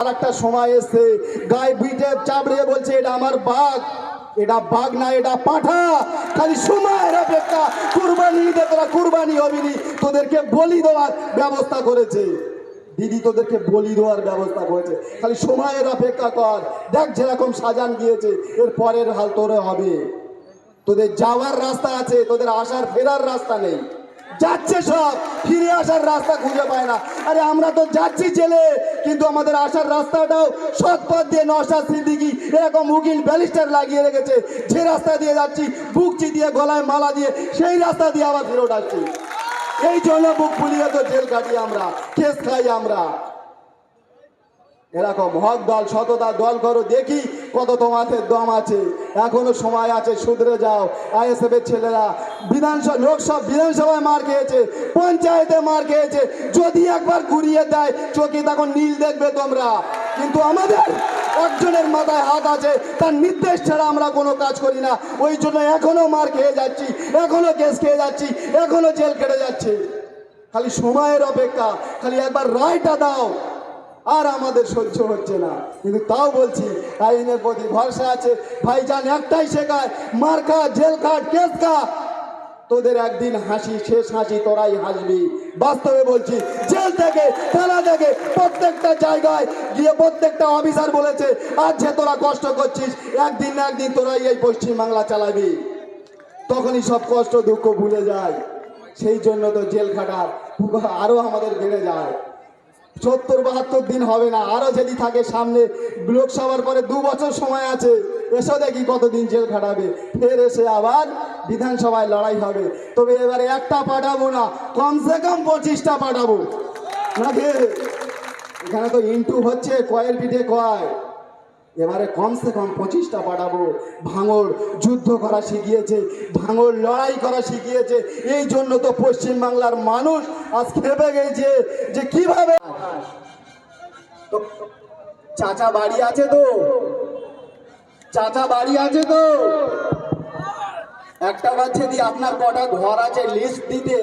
আর একটা সময় এসছে। গায়ে বিটে চাবড়িয়ে বলছে, এটা আমার বাঘ। এটা বাঘ না, এটা পাঠা। খালি সময়ের অপেক্ষা। কুরবানি ঈদে তোরা কুরবানি হবিনি তোদেরকে বলি দেওয়ার ব্যবস্থা করেছে। দিদি তোদেরকে বলি দেওয়ার ব্যবস্থা করেছে। খালি সময়ের অপেক্ষা কর। দেখ যেরকম সাজান গিয়েছে, এর পরের হাল তোরে হবে। তোদের যাওয়ার রাস্তা আছে, তোদের আসার ফেরার রাস্তা নেই। যাচ্ছে সব। ফিরে আসার রাস্তা খুঁজে পায় না। আরে, আমরা তো যাচ্ছি জেলে, কিন্তু আমাদের আসার রাস্তাটাও সৎ পথ দিয়ে নশা সিদ্দিকি এরকম উকিল ব্যালিস্টার লাগিয়ে রেখেছে। যে রাস্তা দিয়ে যাচ্ছি, বুকচি দিয়ে, গলায় মালা দিয়ে, সেই রাস্তা দিয়ে আবার ফেরত আসছি। এই জন্য বুক ফুলিয়ে তো জেল কাটি আমরা, কেস খাই আমরা। এরকম হক দল, সততা দল করো, দেখি কত তোমাদের দম আছে? এখনও সময় আছে, শুধরে যাও। আইএসএফ এর ছেলেরা, বিধানসভা, লোকসভা, বিধানসভায় মার খেয়েছে, পঞ্চায়েতে মার খেয়েছে। যদি একবার ঘুরিয়ে দেয়, চোখে তখন নীল দেখবে তোমরা। কিন্তু আমাদের একজনের মাথায় হাত আছে, তার নির্দেশ ছাড়া আমরা কোনো কাজ করি না। ওই জন্য এখনও মার খেয়ে যাচ্ছি, এখনও কেস খেয়ে যাচ্ছি, এখনও জেল কেটে যাচ্ছে। খালি সময়ের অপেক্ষা, খালি একবার রায়টা দাও। আর আমাদের সহ্য হচ্ছে না। কিন্তু তাও বলছি, আইনের প্রতি ভরসা আছে। ভাইজান একটাই শেখায়, মার খা, জেল কাট কেস খা। তোদের একদিন হাসি, শেষ হাসি, তোরাই হাসবি। বাস্তবে বলছি, জেল থেকে, থানা থেকে, প্রত্যেকটা জায়গায় গিয়ে প্রত্যেকটা অফিসার বলেছে, আজ যে তোরা কষ্ট করছিস, একদিন না একদিন তোরাই এই পশ্চিম বাংলা চালাবি। তখনই সব কষ্ট, দুঃখ ভুলে যায়। সেই জন্য তো জেল খাটার আরও আমাদের বেড়ে যায়। সত্তর, বাহাত্তর দিন হবে না। আরও যদি থাকে সামনে, লোকসভার পরে দু বছর সময় আছে। এসো দেখি কতদিন জেল খাটাবে। ফের এসে আবার বিধানসভায় লড়াই হবে। তবে এবারে একটা পাঠাবো না, কমসে কম পঁচিশটা পাঠাবো। না এখানে তো ইন্টু হচ্ছে, কয়েল পিঠে কয়। এবারে কমসে কম পঁচিশটা পাঠাবো। ভাঙড় যুদ্ধ করা শিখিয়েছে, ভাঙড় লড়াই করা শিখিয়েছে। এই জন্য তো পশ্চিম বাংলার মানুষ আজ খেপে গেছে যে কীভাবে তো চাচা বাড়ি আছে তো? চাচা বাড়ি আছে তো? একটা বাচ্চা দিয়ে আপনার কটা ঘর আছে? লিস্ট দিতে।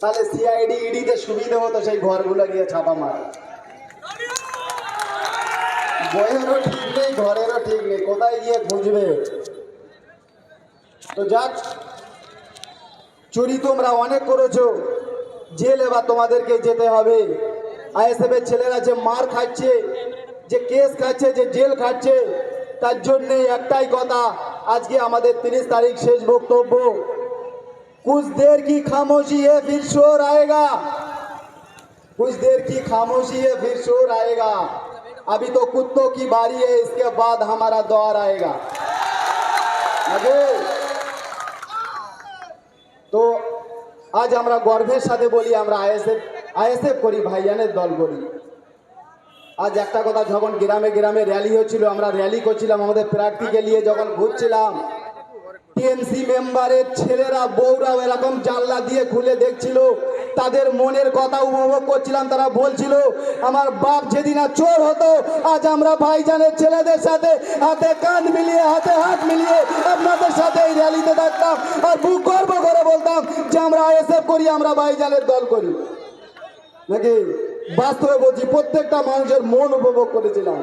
তাহলে সিআইডি ইডিতে সুবিধে হতো সেই ঘরগুলো গিয়ে ছাপা মারা। বইয়েরও ঠিক নেই ঘরেরও ঠিক নেই কোথায় গিয়ে খুঁজবে তো যাক চুরি তোমরা অনেক করেছো জেল এবার তোমাদেরকে যেতে হবে আইএসএফ এর ছেলেরা যে মার খাচ্ছে যে কেস খাচ্ছে যে জেল খাচ্ছে তার জন্যে একটাই কথা আজকে আমাদের তিরিশ তারিখ শেষ বক্তব্য कुछ देर की खामोशी है फिर शोर आएगा कुछ देर की खामोशी है फिर शोर आएगा अभी तो कुत्तों की बारी है इसके बाद हमारा दौर आएगा আগে তো আজ আমরা গর্বের সাথে বলি আমরা আইএসএফ আইএসএফ করি ভাইজানের দল করি আজ একটা কথা যখন গ্রামে গ্রামে র্যালি হচ্ছিল আমরা র্যালি করছিলাম আমাদের প্রার্থীকে নিয়ে যখন ঘুরছিলাম টিএমসি মেম্বারের ছেলেরা বউরাও এরকম জানলা দিয়ে খুলে দেখছিল তাদের মনের কথা উপভোগ করছিলাম, তারা বলছিল, আমার বাপ যেদিন আর চোর হতো, আজ আমরা ভাইজানের ছেলেদের সাথে হাতে কান মিলিয়ে, হাতে হাত মিলিয়ে আপনাদের সাথে এই র্যালিতে থাকতাম আর বুক গর্ব করে বলতাম যে আমরা আইএসএফ করি, আমরা ভাইজানের দল করি। নাকি? বাস্তবে বলছি, প্রত্যেকটা মানুষের মন উপভোগ করেছিলাম।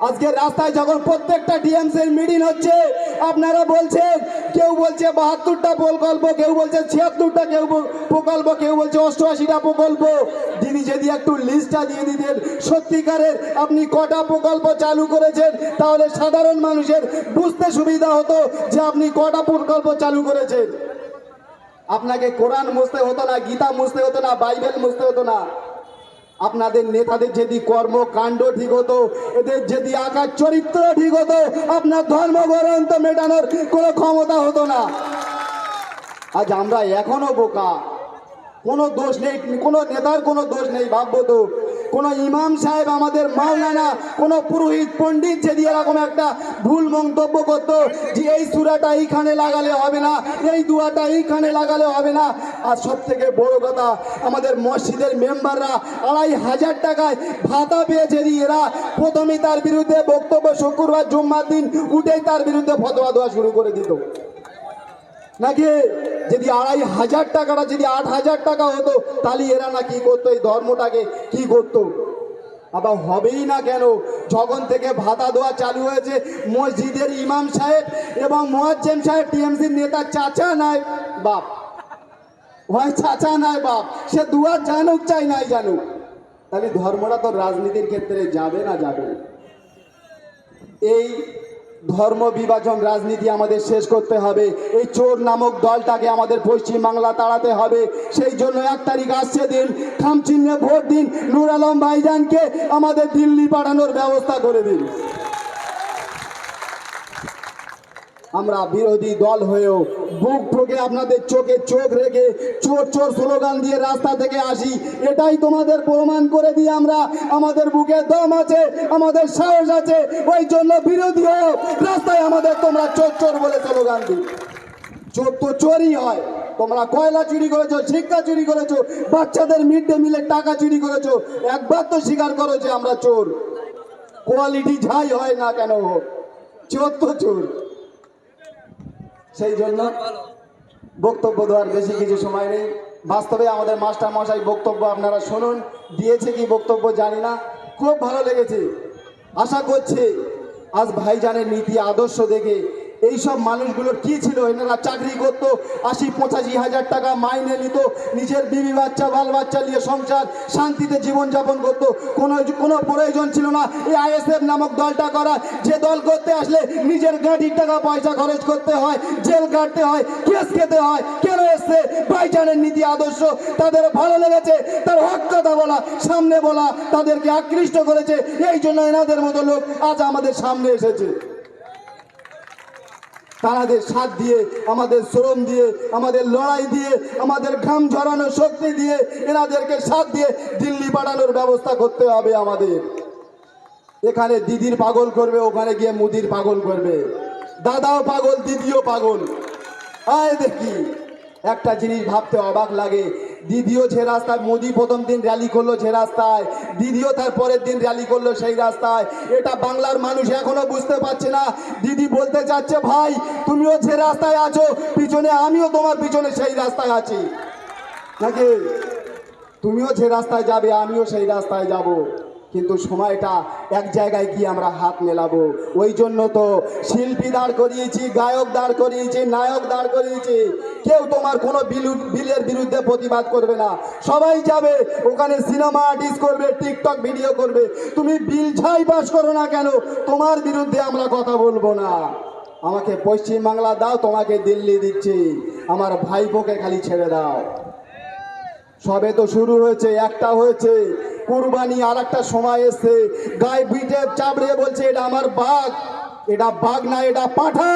আজকে রাস্তায় যখন প্রত্যেকটা ডিএমসির মিটিং হচ্ছে, আপনারা বলছেন, কেউ বলছে বাহাত্তরটা প্রকল্প, কেউ বলছে ছিয়াত্তরটা, কেউ প্রকল্প, কেউ বলছে অষ্টআশিটা প্রকল্প। দিদি যদি একটু লিস্টটা দিয়ে দিতেন, সত্যিকারের আপনি কটা প্রকল্প চালু করেছেন, তাহলে সাধারণ মানুষের বুঝতে সুবিধা হতো যে আপনি কটা প্রকল্প চালু করেছেন। আপনাকে কোরআন মুছতে হতো না, গীতা মুছতে হতো না, বাইবেল মুছতে হতো না। আপনাদের নেতাদের যদি কর্মকাণ্ড ঠিক হতো, এদের যদি আকার চরিত্র ঠিক হতো, আপনার ধর্মগ্রন্থ মেটানোর কোনো ক্ষমতা হতো না। আজ আমরা এখনও বোকা। কোনো দোষ নেই, কোনো নেতার কোনো দোষ নেই, ভাববো তো। কোনো ইমাম সাহেব আমাদের মাওলানা, কোনো পুরোহিত পণ্ডিত যদি এরকম একটা ভুল মন্তব্য করতো যে এই সুরাটা এইখানে লাগালে হবে না, এই দুয়াটা এইখানে লাগালে হবে না। আর সব থেকে বড় কথা, আমাদের মসজিদের মেম্বাররা আড়াই হাজার টাকায় ভাতা পেয়েছে যে এরা প্রথমেই তার বিরুদ্ধে বক্তব্য শুক্রবার, জুম্মার দিন উঠেই তার বিরুদ্ধে ফতোয়া দেওয়া শুরু করে দিত। নাকি যদি আড়াই হাজার টাকাটা, যদি আট হাজার টাকা হতো, তাহলে এরা না কি করতো, এই ধর্মটাকে কি করতো? আবার হবেই না কেন? যখন থেকে ভাতা দেওয়া চালু হয়েছে, মসজিদের ইমাম সাহেব এবং মোয়াজ্জেম সাহেব টিএমসির নেতা চাচা নাই, বাপ। হয় চাচা নাই, বাপ। সে দুয়ার জানুক, চাই নাই জানুক। তাহলে ধর্মটা তো রাজনীতির ক্ষেত্রে যাবে না যাবে এই ধর্ম বিভাজন রাজনীতি আমাদের শেষ করতে হবে। এই চোর নামক দলটাকে আমাদের পশ্চিম বাংলা তাড়াতে হবে। সেই জন্য এক তারিখ আসছে দিন, খামচিহ্নে ভোট দিন, নুর আলম ভাইজানকে আমাদের দিল্লি পাঠানোর ব্যবস্থা করে দিন। আমরা বিরোধী দল হয়েও বুক ঠোকে আপনাদের চোখে চোখ রেখে চোর চোর স্লোগান দিয়ে রাস্তা থেকে আসি। এটাই তোমাদের প্রমাণ করে দিই আমরা আমাদের বুকে দম আছে, আমাদের সাহস আছে। ওই জন্য বিরোধী হয়েও রাস্তায় আমাদের তোমরা চোর চোর বলে স্লোগান দিই চোর তো চোরই হয়। তোমরা কয়লা চুরি করেছ শিক্ষা চুরি করেছ, বাচ্চাদের মিড ডে মিলের টাকা চুরি করেছ, একবার তো স্বীকার করেছ আমরা চোর। কোয়ালিটি যাই হয় না কেন হোক, চোর তো চোর। সেই জন্য বক্তব্য দেওয়ার বেশি কিছু সময় নেই। বাস্তবে আমাদের মাস্টার মশাই বক্তব্য আপনারা শুনুন, দিয়েছে কি বক্তব্য জানি না। খুব ভালো লেগেছে। আশা করছি আজ ভাইজানের নীতি আদর্শ দেখে এইসব মানুষগুলোর কি ছিল? এনারা চাকরি করতো, আশি পঁচাশি হাজার টাকা মাইনে নিত, নিজের বিবি বাচ্চা, বাল বাচ্চা নিয়ে সংসার, শান্তিতে জীবনযাপন করতো। কোনো কোনো প্রয়োজন ছিল না। এই আইএসএফ নামক দলটা করা। যে দল করতে আসলে নিজের গাড়ির টাকা পয়সা খরচ করতে হয়, জেল কাটতে হয়, কেস খেতে হয়। কেন এসছে? ভাইজানের নীতি আদর্শ। তাদের ভালো লেগেছে, তার হক কথা বলা, সামনে বলা, তাদেরকে আকৃষ্ট করেছে। এই জন্য এনাদের মতো লোক আজ আমাদের সামনে এসেছে। তাদের সাথ দিয়ে, আমাদের শ্রম দিয়ে, আমাদের লড়াই দিয়ে, আমাদের ঘাম ঝরানোর শক্তি দিয়ে এনাদেরকে সাথ দিয়ে দিল্লি পাঠানোর ব্যবস্থা করতে হবে আমাদের। এখানে দিদির পাগল করবে, ওখানে গিয়ে মুদির পাগল করবে। দাদাও পাগল, দিদিও পাগল। আয় দেখি, একটা জিনিস ভাবতে অবাক লাগে দিদিও যে রাস্তায় মোদি প্রথম দিন র্যালি করল যে রাস্তায়, দিদিও তার পরের দিন র্যালি করল সেই রাস্তায়। এটা বাংলার মানুষ এখনও বুঝতে পারছে না। দিদি বলতে চাচ্ছে, ভাই, তুমিও যে রাস্তায় আছো, পিছনে আমিও তোমার পিছনে সেই রাস্তায় আছি। নাকি? তুমিও যে রাস্তায় যাবে, আমিও সেই রাস্তায় যাব। কিন্তু সময়টা এক জায়গায় গিয়ে আমরা হাত মেলাবো। ওই জন্য তো শিল্পী দাঁড় করিয়েছি, গায়ক দাঁড় করিয়েছি, নায়ক দাঁড় করিয়েছি। কেউ তোমার কোনো বিলু- বিলের বিরুদ্ধে প্রতিবাদ করবে না। সবাই যাবে, ওখানে সিনেমা আর্টিস্ট করবে, টিকটক ভিডিও করবে। তুমি বিল ছাই পাস করো না কেন? তোমার বিরুদ্ধে আমরা কথা বলব না। আমাকে পশ্চিম বাংলা দাও, তোমাকে দিল্লি দিচ্ছি। আমার ভাইপোকে খালি ছেড়ে দাও। সবে তো শুরু হয়েছে, একটা হয়েছে। কুরবানি আর একটা সময় এসছে। গায়ে পিঠে চাপড়ে বলছে, এটা আমার বাঘ। এটা বাঘ না, এটা পাঠা।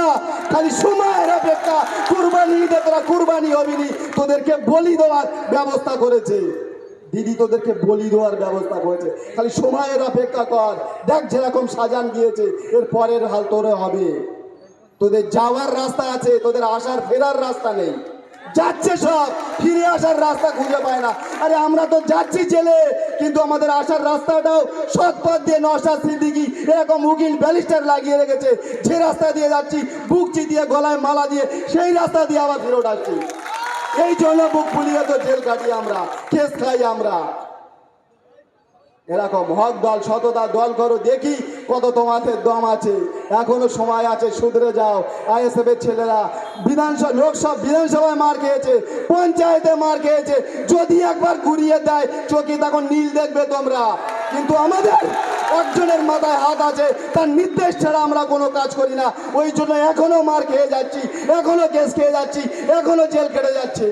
খালি সময়ের অপেক্ষা কুরবানি ঈদে তোরা, কুরবানি হবিনি তোদেরকে বলি দেওয়ার ব্যবস্থা করেছে। দিদি তোদেরকে বলি দেওয়ার ব্যবস্থা করেছে। খালি সময়ের অপেক্ষা কর। দেখ যেরকম সাজান গিয়েছে, এর পরের হাল তোরে হবে। তোদের যাওয়ার রাস্তা আছে, তোদের আসার ফেরার রাস্তা নেই। যাচ্ছে সব। ফিরে আসার রাস্তা খুঁজে পায় না। আরে, আমরা তো যাচ্ছি জেলে, কিন্তু আমাদের আসার রাস্তাটাও সৎ পথ দিয়ে নশা সিদ্দিকি এরকম উকিল ব্যালিস্টার লাগিয়ে রেখেছে। যে রাস্তা দিয়ে যাচ্ছি, বুক চিতিয়ে, গলায় মালা দিয়ে, সেই রাস্তা দিয়ে আবার ফেরত আসছি। এই জন্য বুক ফুলিয়ে তো জেল কাটি আমরা, কেস খাই আমরা। এরকম হক দল, সততা দল করো, দেখি কত তোমাদের দম আছে। এখনও সময় আছে, শুধরে যাও। আইএসএফ এর ছেলেরা বিধানসভা, লোকসভা, বিধানসভায় মার খেয়েছে, পঞ্চায়েতে মার খেয়েছে। যদি একবার ঘুরিয়ে দেয়, চোখে তখন নীল দেখবে তোমরা। কিন্তু আমাদের একজনের মাথায় হাত আছে, তার নির্দেশ ছাড়া আমরা কোনো কাজ করি না। ওই জন্য এখনও মার খেয়ে যাচ্ছি, এখনও কেস খেয়ে যাচ্ছি, এখনও জেল কেটে যাচ্ছে।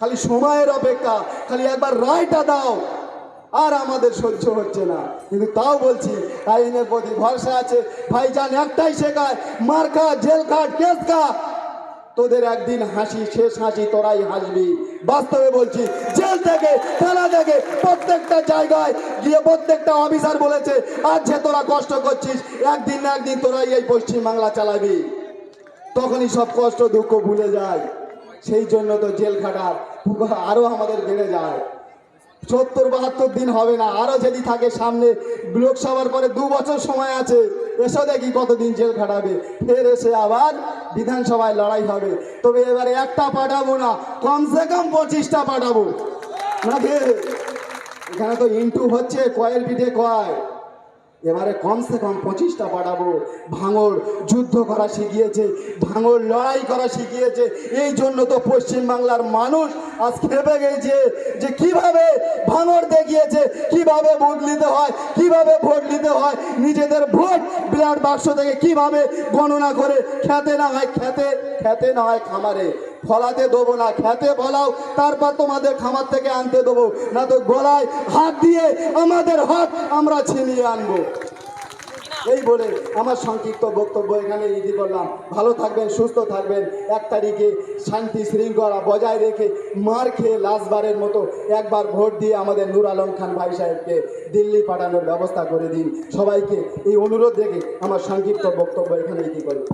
খালি সময়ের অপেক্ষা, খালি একবার রায়টা দাও। আর আমাদের সহ্য হচ্ছে না। কিন্তু তাও বলছি, আইনের প্রতি ভরসা আছে। ভাইজান একটাই শেখায়, মার খা, জেল কাট কেস খা। তোদের একদিন হাসি, শেষ হাসি, তোরাই হাসবি। বাস্তবে বলছি, জেল থেকে, থানা থেকে, প্রত্যেকটা জায়গায় গিয়ে প্রত্যেকটা অফিসার বলেছে, আজ যে তোরা কষ্ট করছিস, একদিন না একদিন তোরাই এই পশ্চিম বাংলা চালাবি। তখনই সব কষ্ট, দুঃখ ভুলে যায়। সেই জন্য তো জেল খাটার আরও আমাদের বেড়ে যায়। সত্তর, বাহাত্তর দিন হবে না। আরও যদি থাকে সামনে, লোকসভার পরে দু বছর সময় আছে। এসো দেখি কতদিন জেল খাটাবে। ফের এসে আবার বিধানসভায় লড়াই হবে। তবে এবারে একটা পাঠাবো না, কমসে কম পঁচিশটা পাঠাবো। নাকি এখানে তো ইন্টু হচ্ছে, কয়েল পিঠে কয়। এবারে কমসে কম পঁচিশটা পাঠাবো। ভাঙড় যুদ্ধ করা শিখিয়েছে, ভাঙড় লড়াই করা শিখিয়েছে। এই জন্য তো পশ্চিমবাংলার মানুষ আজ খেপে গেছে যে কীভাবে ভাঙড় দেখিয়েছে, কীভাবে ভোট নিতে হয়, কীভাবে ভোট নিতে হয়, নিজেদের ভোট বিরাট বাক্স থেকে কীভাবে গণনা করে, খেতে না হয় খেতে খেতে না হয় খামারে, ফলাতে দেবো না, খেতে ফলাও, তারপর তোমাদের খামার থেকে আনতে দেবো, না তো গলায় হাত দিয়ে আমাদের হাত আমরা ছিনিয়ে আনব। এই বলে আমার সংক্ষিপ্ত বক্তব্য এখানে ইতি করলাম। ভালো থাকবেন, সুস্থ থাকবেন। এক তারিখে শান্তি শৃঙ্খলা বজায় রেখে মার খেয়ে লাশবারের মতো একবার ভোট দিয়ে আমাদের নূর আলম খান ভাই সাহেবকে দিল্লি পাঠানোর ব্যবস্থা করে দিন। সবাইকে এই অনুরোধ রেখে আমার সংক্ষিপ্ত বক্তব্য এখানে ইতি করলাম।